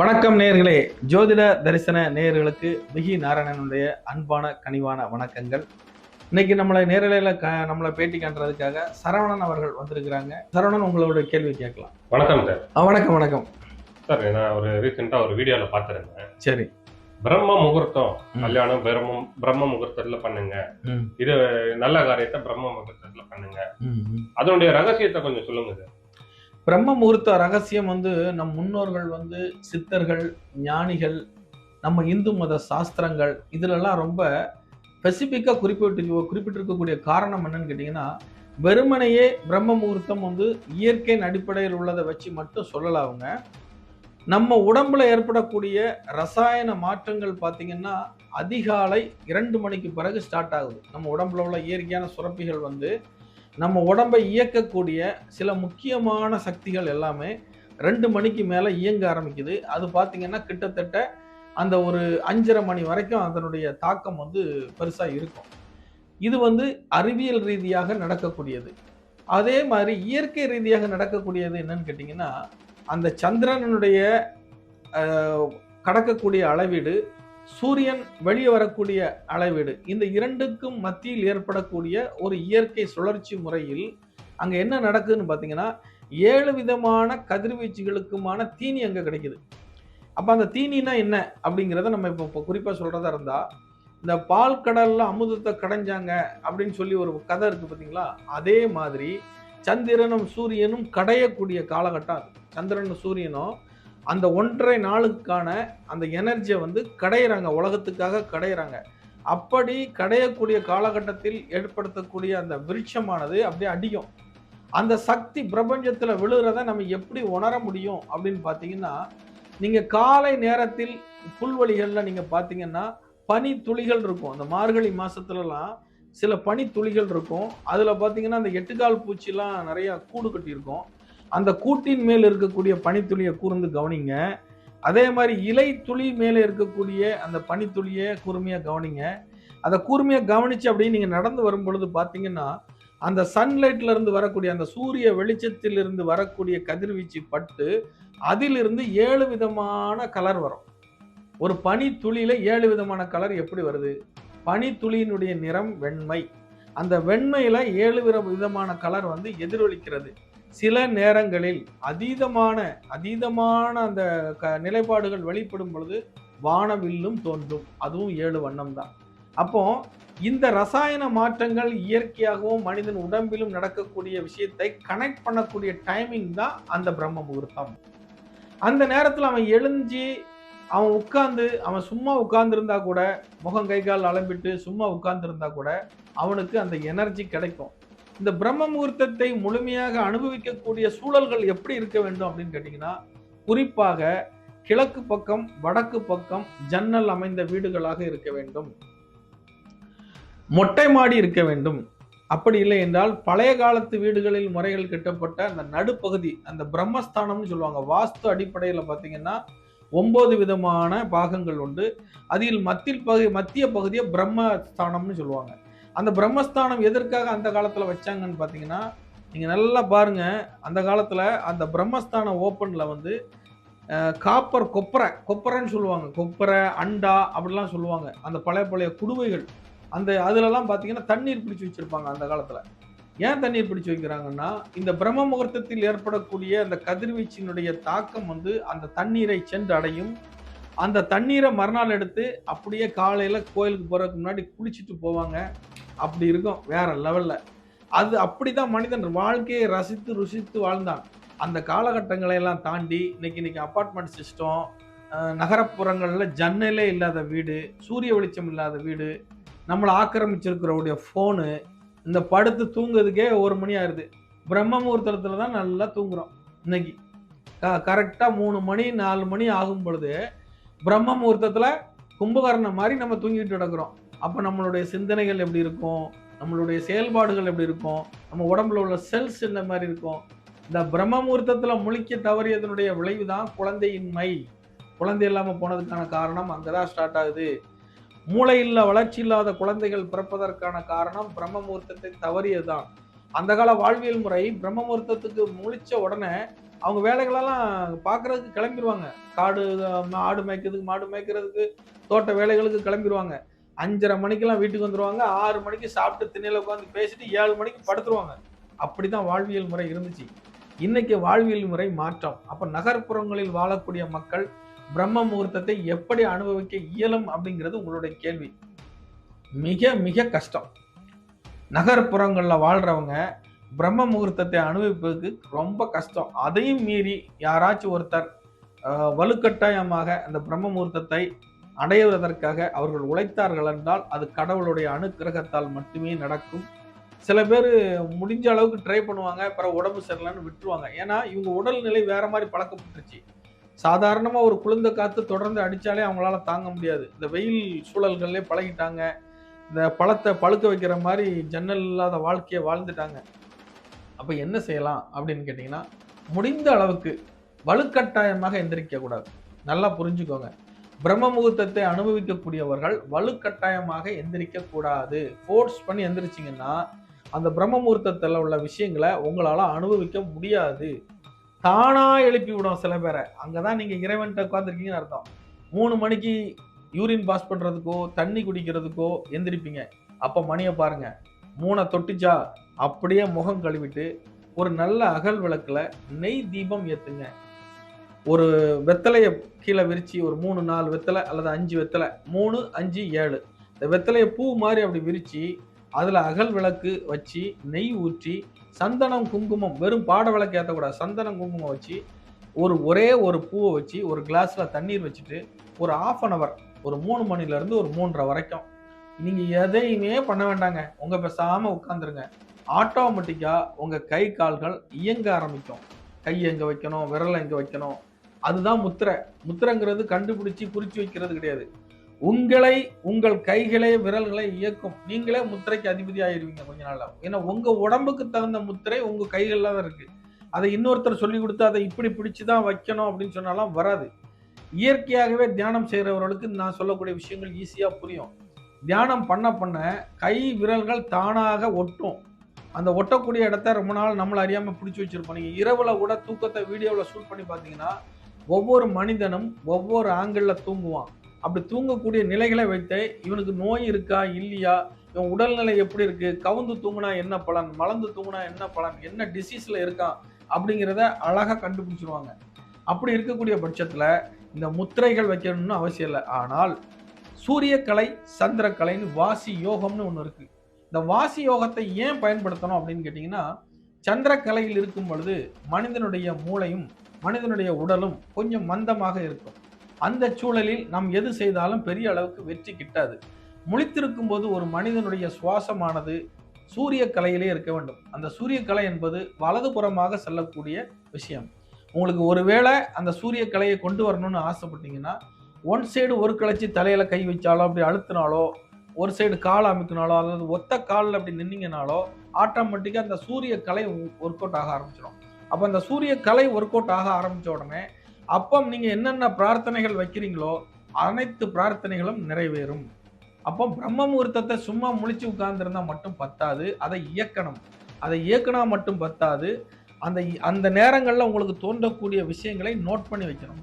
வணக்கம் நேயர்களே. ஜோதிட தரிசன நேயர்களுக்கு மிகி நாராயணனுடைய அன்பான கனிவான வணக்கங்கள். இன்னைக்கு நம்மளை நேரலையில் க நம்மளை பேட்டி காண்றதுக்காக சரவணன் அவர்கள் வந்திருக்கிறாங்க. சரவணன் உங்களோட கேள்வி கேட்கலாம். வணக்கம் சார். வணக்கம் வணக்கம். சார் நான் ஒரு ரீசெண்டா ஒரு வீடியோல பார்த்திருந்தேன். சரி. பிரம்ம முகூர்த்தம். கல்யாணம் பிரம்ம பிரம்ம முகூர்த்தத்துல பண்ணுங்க. இது நல்ல காரியத்தை பிரம்ம முகூர்த்தத்துல பண்ணுங்க. அதனுடைய ரகசியத்தை கொஞ்சம் சொல்லுங்க சார். பிரம்ம முகூர்த்த ரகசியம் வந்து நம் முன்னோர்கள் வந்து சித்தர்கள் ஞானிகள் நம்ம இந்து மத சாஸ்திரங்கள் இதிலெல்லாம் ரொம்ப ஸ்பெசிஃபிக்காக குறிப்பிட்டு குறிப்பிட்டிருக்கக்கூடிய காரணம் என்னன்னு கேட்டிங்கன்னா வெறுமனையே பிரம்ம முகூர்த்தம் வந்து இயற்கையின் அடிப்படையில் உள்ளதை வச்சு மட்டும் சொல்லலாம் அவங்க. நம்ம உடம்புல ஏற்படக்கூடிய ரசாயன மாற்றங்கள் பார்த்திங்கன்னா அதிகாலை இரண்டு மணிக்கு பிறகு ஸ்டார்ட் ஆகுது. நம்ம உடம்புல உள்ள இயற்கையான சுரப்பிகள் வந்து நம்ம உடம்பை இயக்கக்கூடிய சில முக்கியமான சக்திகள் எல்லாமே ரெண்டு மணிக்கு மேலே இயங்க ஆரம்பிக்குது. அது பார்த்தீங்கன்னா கிட்டத்தட்ட அந்த ஒரு அஞ்சரை மணி வரைக்கும் அதனுடைய தாக்கம் வந்து பெருசாக இருக்கும். இது வந்து அறிவியல் ரீதியாக நடக்கக்கூடியது. அதே மாதிரி இயற்கை ரீதியாக நடக்கக்கூடியது என்னன்னு கேட்டிங்கன்னா அந்த சந்திரனுடைய கடக்கக்கூடிய அளவீடு சூரியன் வெளியே வரக்கூடிய அளவீடு. இந்த இரண்டுக்கும் மத்தியில் ஏற்படக்கூடிய ஒரு இயற்கை சுழற்சி முறையில் அங்கே என்ன நடக்குதுன்னு பார்த்தீங்கன்னா ஏழு விதமான கதிர்வீச்சுகளுக்குமான தீனி அங்கே கிடைக்குது. அப்போ அந்த தீனினா என்ன அப்படிங்கிறத நம்ம இப்போ இப்போ குறிப்பாக சொல்கிறதா இருந்தால் இந்த பால் கடலில் அமுதத்தை கடைஞ்சாங்க அப்படின்னு சொல்லி ஒரு கதை இருக்குது பார்த்தீங்களா அதே மாதிரி சந்திரனும் சூரியனும் கடையக்கூடிய காலகட்டம் அது. சந்திரனும் சூரியனும் அந்த ஒன்றரை நாளுக்கான அந்த எனர்ஜியை வந்து கடையிறாங்க உலகத்துக்காக கடையிறாங்க. அப்படி கடையக்கூடிய காலகட்டத்தில் ஏற்படுத்தக்கூடிய அந்த விருட்சமானது அப்படியே அடிக்கும். அந்த சக்தி பிரபஞ்சத்தில் விழுகிறத நம்ம எப்படி உணர முடியும் அப்படின்னு பார்த்தீங்கன்னா நீங்கள் காலை நேரத்தில் புல்வெளிகளில் நீங்கள் பார்த்தீங்கன்னா பனி துளிகள் இருக்கும். அந்த மார்கழி மாதத்துலலாம் சில பனி துளிகள் இருக்கும். அதில் பார்த்தீங்கன்னா அந்த எட்டுக்கால் பூச்சிலாம் நிறையா கூடு கட்டியிருக்கும். அந்த கூட்டின் மேல் இருக்கக்கூடிய பனித்துளியை கூர்ந்து கவனிங்க. அதே மாதிரி இலை துளி மேலே இருக்கக்கூடிய அந்த பனித்துளியை கூர்மையாக கவனிங்க. அதை கூர்மையாக கவனித்து அப்படியே நீங்கள் நடந்து வரும் பொழுது பார்த்தீங்கன்னா அந்த சன்லைட்ல இருந்து வரக்கூடிய அந்த சூரிய வெளிச்சத்திலிருந்து வரக்கூடிய கதிர்வீச்சு பட்டு அதிலிருந்து ஏழு விதமான கலர் வரும். ஒரு பனி துளியில ஏழு விதமான கலர் எப்படி வருது? பனி துளியினுடைய நிறம் வெண்மை. அந்த வெண்மையில ஏழு வித- விதமான கலர் வந்து எதிரொலிக்கிறது. சில நேரங்களில் அதீதமான அதீதமான அந்த க நிலைப்பாடுகள் வெளிப்படும் பொழுது வானவில்லும் தோன்றும். அதுவும் ஏழு வண்ணம் தான் அப்போ இந்த ரசாயன மாற்றங்கள் இயற்கையாகவும் மனிதன் உடம்பிலும் நடக்கக்கூடிய விஷயத்தை கனெக்ட் பண்ணக்கூடிய டைமிங் தான் அந்த பிரம்ம முகூர்த்தம். அந்த நேரத்தில் அவன் எழுஞ்சி அவன் உட்கார்ந்து அவன் சும்மா உட்கார்ந்துருந்தா கூட முகம் கை கால் அலம்பிட்டு சும்மா உட்கார்ந்துருந்தா கூட அவனுக்கு அந்த எனர்ஜி கிடைக்கும். இந்த பிரம்ம முகூர்த்தத்தை முழுமையாக அனுபவிக்கக்கூடிய சூழல்கள் எப்படி இருக்க வேண்டும் அப்படின்னு கேட்டிங்கன்னா குறிப்பாக கிழக்கு பக்கம் வடக்கு பக்கம் ஜன்னல் அமைந்த வீடுகளாக இருக்க வேண்டும். மொட்டை மாடி இருக்க வேண்டும். அப்படி இல்லை என்றால் பழைய காலத்து வீடுகளில் முறைகள் கட்டப்பட்ட அந்த நடுப்பகுதி அந்த பிரம்மஸ்தானம்னு சொல்லுவாங்க. வாஸ்து அடிப்படையில் பார்த்தீங்கன்னா ஒம்பது விதமான பாகங்கள் உண்டு. அதில் மத்திய பகுதி மத்திய பகுதியை பிரம்மஸ்தானம்னு சொல்லுவாங்க. அந்த பிரம்மஸ்தானம் எதற்காக அந்த காலத்தில் வச்சாங்கன்னு பார்த்தீங்கன்னா நீங்கள் நல்லா பாருங்கள் அந்த காலத்தில் அந்த பிரம்மஸ்தானம் ஓப்பனில் வந்து காப்பர் கொப்பரை கொப்பரைன்னு சொல்லுவாங்க. கொப்பரை அண்டா அப்படிலாம் சொல்லுவாங்க. அந்த பழைய பழைய குடுவைகள். அந்த அதுலலாம் பார்த்தீங்கன்னா தண்ணீர் பிடிச்சி வச்சுருப்பாங்க அந்த காலத்தில். ஏன் தண்ணீர் பிடிச்சி வைக்கிறாங்கன்னா இந்த பிரம்ம முகூர்த்தத்தில் ஏற்படக்கூடிய அந்த கதிர்வீச்சினுடைய தாக்கம் வந்து அந்த தண்ணீரை சென்று அடையும். அந்த தண்ணீரை மறுநாள் எடுத்து அப்படியே காலையில் கோயிலுக்கு போகிறதுக்கு முன்னாடி குளிச்சுட்டு போவாங்க. அப்படி இருக்கும் வேற லெவலில் அது அப்படிதான் மனிதன் வாழ்க்கையை ரசித்து ருசித்து வாழ்ந்தான். அந்த காலகட்டங்களை எல்லாம் தாண்டி இன்னைக்கு இன்னைக்கு அப்பார்ட்மெண்ட் சிஸ்டம் நகரப்புறங்களில் ஜன்னலே இல்லாத வீடு சூரிய வெளிச்சம் இல்லாத வீடு நம்மளை ஆக்கிரமிச்சிருக்கிறவுடைய ஃபோனு இந்த படுத்து தூங்குறதுக்கே ஒரு மணி ஆயிடுது பிரம்ம முகூர்த்தத்தில் தான் நல்லா தூங்குறோம் இன்னைக்கு. க கரெக்டாக மூணு மணி நாலு மணி ஆகும் பொழுது பிரம்ம முகூர்த்தத்தில் கும்பகர்ணம் மாதிரி நம்ம தூங்கிட்டு கிடக்குறோம். அப்போ நம்மளுடைய சிந்தனைகள் எப்படி இருக்கும்? நம்மளுடைய செயல்பாடுகள் எப்படி இருக்கும்? நம்ம உடம்புல உள்ள செல்ஸ் என்ன மாதிரி இருக்கும்? இந்த பிரம்ம முகூர்த்தத்தில் முழிக்க தவறியதனுடைய விளைவு தான் குழந்தையின்மை. குழந்தை இல்லாமல் போனதுக்கான காரணம் அங்கே தான் ஸ்டார்ட் ஆகுது மூளையில்ல வளர்ச்சி இல்லாத குழந்தைகள் பிறப்பதற்கான காரணம் பிரம்ம முகூர்த்தத்தை தவறியதுதான். அந்த கால வாழ்வியல் முறை பிரம்ம முகூர்த்தத்துக்கு முழிச்ச உடனே அவங்க வேலைகளெல்லாம் பார்க்கறதுக்கு கிளம்பிடுவாங்க காடு ஆடு மேய்க்கிறதுக்கு மாடு மேய்க்கிறதுக்கு தோட்ட வேலைகளுக்கு கிளம்பிடுவாங்க அஞ்சரை மணிக்கெல்லாம் வீட்டுக்கு வந்துடுவாங்க ஆறு மணிக்கு சாப்பிட்டு திண்ணையில் உட்காந்து பேசிட்டு ஏழு மணிக்கு படுத்துருவாங்க. அப்படி தான் வாழ்வியல் முறை இருந்துச்சு. இன்னைக்கு வாழ்வியல் முறை மாற்றம். அப்போ நகர்ப்புறங்களில் வாழக்கூடிய மக்கள் பிரம்ம முகூர்த்தத்தை எப்படி அனுபவிக்க இயலும் அப்படிங்கிறது உங்களுடைய கேள்வி. மிக மிக கஷ்டம். நகர்ப்புறங்களில் வாழ்கிறவங்க பிரம்ம முகூர்த்தத்தை அனுபவிப்பதுக்கு ரொம்ப கஷ்டம். அதையும் மீறி யாராச்சும் ஒருத்தர் வலுக்கட்டாயமாக அந்த பிரம்ம முகூர்த்தத்தை அடைவதற்காக அவர்கள் உழைத்தார்கள் என்றால் அது கடவுளுடைய அனுக்கிரகத்தால் மட்டுமே நடக்கும். சில பேர் முடிஞ்ச அளவுக்கு ட்ரை பண்ணுவாங்க அப்புறம் உடம்பு சரியில்லைன்னு விட்டுருவாங்க. ஏன்னா இவங்க உடல்நிலை வேற மாதிரி பழக்கப்பட்டுருச்சு. சாதாரணமாக ஒரு குளிர்ந்த காற்று தொடர்ந்து அடித்தாலே அவங்களால தாங்க முடியாது. இந்த வெயில் சூழல்கள்லேயே பழகிட்டாங்க. இந்த பழத்தை பழுக்க வைக்கிற மாதிரி ஜன்னல் இல்லாத வாழ்க்கையை வாழ்ந்துட்டாங்க. அப்போ என்ன செய்யலாம் அப்படின்னு கேட்டிங்கன்னா முடிந்த அளவுக்கு வலுக்கட்டாயமாக எந்திரிக்க கூடாது நல்லா புரிஞ்சுக்கோங்க. பிரம்ம முகூர்த்தத்தை அனுபவிக்கக்கூடியவர்கள் வலுக்கட்டாயமாக எந்திரிக்க கூடாது ஃபோர்ஸ் பண்ணி எந்திரிச்சிங்கன்னா அந்த பிரம்ம முகூர்த்தத்தில் உள்ள விஷயங்களை உங்களால் அனுபவிக்க முடியாது. தானா எழுப்பி விடும் சில பேரை. அங்கே தான் நீங்க இறைவன்கிட்ட உட்காந்துருக்கீங்கன்னு அர்த்தம். மூணு மணிக்கு யூரின் பாஸ் பண்றதுக்கோ தண்ணி குடிக்கிறதுக்கோ எந்திரிப்பீங்க. அப்ப மணியை பாருங்க. மூணை தொட்டுச்சா அப்படியே முகம் கழுவிட்டு ஒரு நல்ல அகல் விளக்குல நெய் தீபம் ஏத்துங்க. ஒரு வெத்தலையை கீழே விரிச்சு ஒரு மூணு நாலு வெத்தலை அல்லது அஞ்சு வெத்தலை மூணு அஞ்சு ஏழு. இந்த வெத்தலையை பூ மாதிரி அப்படி விரித்து அதில் அகல் விளக்கு வச்சு நெய் ஊற்றி சந்தனம் குங்குமம் வெறும் பாட விளக்கு ஏற்றக்கூடாது சந்தனம் குங்குமம் வச்சு ஒரு ஒரே ஒரு பூவை வச்சு ஒரு கிளாஸில் தண்ணீர் வச்சுட்டு ஒரு ஆஃப் அன் அவர் ஒரு மூணு மணிலேருந்து ஒரு மூன்றரை வரைக்கும். நீங்கள் எதையுமே பண்ண வேண்டாங்க. உங்கள் பேசாமல் உட்காந்துருங்க ஆட்டோமேட்டிக்காக உங்கள் கை கால்கள் இயங்க ஆரம்பிக்கும். கை எங்கே வைக்கணும்? விரலை எங்கே வைக்கணும்? அதுதான் முத்திரை. முத்திரைங்கிறது கண்டுபிடிச்சி குறிச்சு வைக்கிறது கிடையாது. உங்களை உங்கள் கைகளை விரல்களை இயக்கும். நீங்களே முத்திரைக்கு அதிபதி ஆயிருவீங்க கொஞ்ச நாள்ல. ஏன்னா உங்க உடம்புக்கு தகுந்த முத்திரை உங்க கைகள்ல தான் இருக்கு. அதை இன்னொருத்தர் சொல்லி கொடுத்து அதை இப்படி பிடிச்சு தான் வைக்கணும் அப்படின்னு சொன்னாலும் வராது. இயற்கையாகவே தியானம் செய்கிறவர்களுக்கு நான் சொல்லக்கூடிய விஷயங்கள் ஈஸியாக புரியும். தியானம் பண்ண பண்ண கை விரல்கள் தானாக ஒட்டும். அந்த ஒட்டக்கூடிய இடத்த ரொம்ப நாள் நம்மளை அறியாமல் பிடிச்சி வச்சுருப்போம். நீங்கள் இரவில் கூட தூக்கத்தை வீடியோவில் ஷூட் பண்ணி பார்த்தீங்கன்னா ஒவ்வொரு மனிதனும் ஒவ்வொரு ஆங்கிளில் தூங்குவான். அப்படி தூங்கக்கூடிய நிலைகளை வைத்து இவனுக்கு நோய் இருக்கா இல்லையா? இவன் உடல்நிலை எப்படி இருக்கு? கவுந்து தூங்கினா என்ன பலன்? மலர்ந்து தூங்கினா என்ன பலன்? என்ன டிசீஸ்ல இருக்கான்? அப்படிங்கிறத அழகாக கண்டுபிடிச்சிருவாங்க. அப்படி இருக்கக்கூடிய பட்சத்தில் இந்த முத்திரைகள் வைக்கணும்னு அவசியம் இல்லை. ஆனால் சூரியக்கலை சந்திரக்கலைன்னு வாசி யோகம்னு ஒன்று இருக்கு. இந்த வாசி யோகத்தை ஏன் பயன்படுத்தணும் அப்படின்னு கேட்டிங்கன்னா சந்திரக்கலையில் இருக்கும் பொழுது மனிதனுடைய மூளையும் மனிதனுடைய உடலும் கொஞ்சம் மந்தமாக இருக்கும். அந்த சூழலில் நாம் எது செய்தாலும் பெரிய அளவுக்கு வெற்றி கிட்டாது. முழித்திருக்கும் போது ஒரு மனிதனுடைய சுவாசமானது சூரிய கலையிலே இருக்க வேண்டும். அந்த சூரிய கலை என்பது வலதுபுறமாக செல்லக்கூடிய விஷயம். உங்களுக்கு ஒருவேளை அந்த சூரிய கலையை கொண்டு வரணும்னு ஆசைப்பட்டீங்கன்னா ஒன் சைடு ஒரு கிளச்சி தலையில கை வச்சாலோ அப்படி அழுத்தினாலோ ஒரு சைடு கால் அமைக்கினாலோ அல்லது ஒத்த காலில் அப்படி நின்னீங்கனாலோ ஆட்டோமேட்டிக்காக அந்த சூரிய கலை ஒர்க் அவுட் ஆக ஆரம்பிச்சிடும் அப்போ அந்த சூரிய கலை ஒர்க் அவுட் ஆக ஆரம்பித்த உடனே அப்போ நீங்கள் என்னென்ன பிரார்த்தனைகள் வைக்கிறீங்களோ அனைத்து பிரார்த்தனைகளும் நிறைவேறும். அப்போ பிரம்ம முகூர்த்தத்தை சும்மா முழிச்சு உட்கார்ந்துருந்தா மட்டும் பத்தாது. அதை இயக்கணும். அதை இயக்குனா மட்டும் பத்தாது. அந்த அந்த நேரங்களில் உங்களுக்கு தோன்றக்கூடிய விஷயங்களை நோட் பண்ணி வைக்கணும்.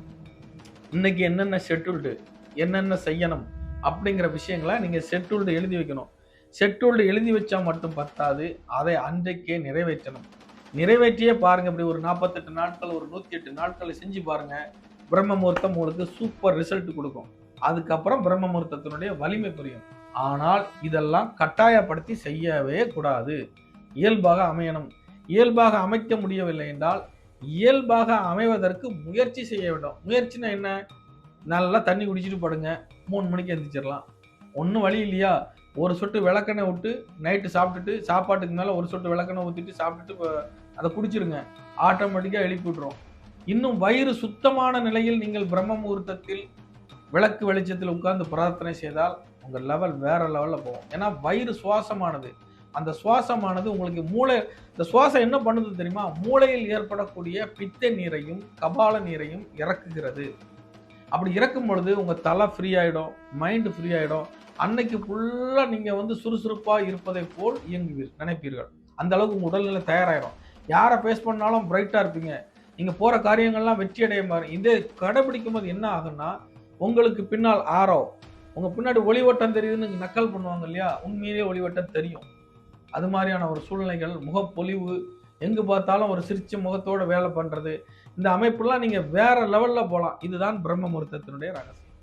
இன்னைக்கு என்னென்ன ஷெட்யூல்டு என்னென்ன செய்யணும் அப்படிங்கிற விஷயங்களை நீங்கள் ஷெட்யூல்டு எழுதி வைக்கணும். ஷெட்யூல்டு எழுதி வச்சா மட்டும் பத்தாது. அதை அன்றைக்கே நிறைவேற்றணும். நிறைவேற்றியே பாருங்க இப்படி ஒரு நாற்பத்தெட்டு நாட்கள் ஒரு நூற்றி எட்டு நாட்களை செஞ்சு பாருங்க. பிரம்ம முகூர்த்தம் உங்களுக்கு சூப்பர் ரிசல்ட் கொடுக்கும். அதுக்கப்புறம் பிரம்ம முகூர்த்தத்தினுடைய வலிமை புரியும். ஆனால் இதெல்லாம் கட்டாயப்படுத்தி செய்யவே கூடாது. இயல்பாக அமையணும். இயல்பாக அமைக்க முடியவில்லை என்றால் இயல்பாக அமைவதற்கு முயற்சி செய்ய வேண்டும். முயற்சினா என்ன? நல்லா தண்ணி குடிச்சிட்டு படுங்க. மூணு மணிக்கு எந்திரிச்சிடலாம். ஒன்றும் வழி இல்லையா? ஒரு சொட்டு விளக்கெண்ணெய் விட்டு நைட்டு சாப்பிட்டுட்டு சாப்பாட்டுக்கு மேலே ஒரு சொட்டு விளக்கெண்ணெய் ஊற்றிட்டு சாப்பிட்டுட்டு அதை குடிச்சிருங்க. ஆட்டோமேட்டிக்காக எழுப்பி விட்டுரும். இன்னும் வயிறு சுத்தமான நிலையில் நீங்கள் பிரம்ம முகூர்த்தத்தில் விளக்கு வெளிச்சத்தில் உட்கார்ந்து பிரார்த்தனை செய்தால் உங்கள் லெவல் வேற லெவலில் போகும். ஏன்னா வயிறு சுவாசமானது. அந்த சுவாசமானது உங்களுக்கு மூளை இந்த சுவாசம் என்ன பண்ணுது தெரியுமா? மூளையில் ஏற்படக்கூடிய பித்த நீரையும் கபால நீரையும் இறக்குகிறது. அப்படி இறக்கும் பொழுது உங்கள் தலை ஃப்ரீ ஆகிடும் மைண்டு ஃப்ரீ ஆகிடும் அன்னைக்கு ஃபுல்லா நீங்க வந்து சுறுசுறுப்பா இருப்பதை போல் இயங்குவீர் நினைப்பீர்கள். அந்த அளவுக்கு உங்க உடல்நிலை தயாராகிடும் யாரை ஃபேஸ் பண்ணாலும் பிரைட்டா இருப்பீங்க. நீங்க போற காரியங்கள்லாம் வெற்றி அடைய மாதிரி இதை கடைபிடிக்கும் போது என்ன ஆகும்னா உங்களுக்கு பின்னால் ஆரோ உங்க பின்னாடி ஒளிவட்டம் தெரியுதுன்னு நக்கல் பண்ணுவாங்க இல்லையா? உண்மையிலேயே ஒளிவட்டம் தெரியும். அது மாதிரியான ஒரு சூழ்நிலைகள் முகப்பொலிவு எங்கு பார்த்தாலும் ஒரு சிரிச்ச முகத்தோட வேலை பண்றது இந்த அமைப்புலாம் நீங்க வேற லெவல்ல போகலாம் இதுதான் பிரம்ம முகூர்த்தத்தினுடைய ரகசியம்.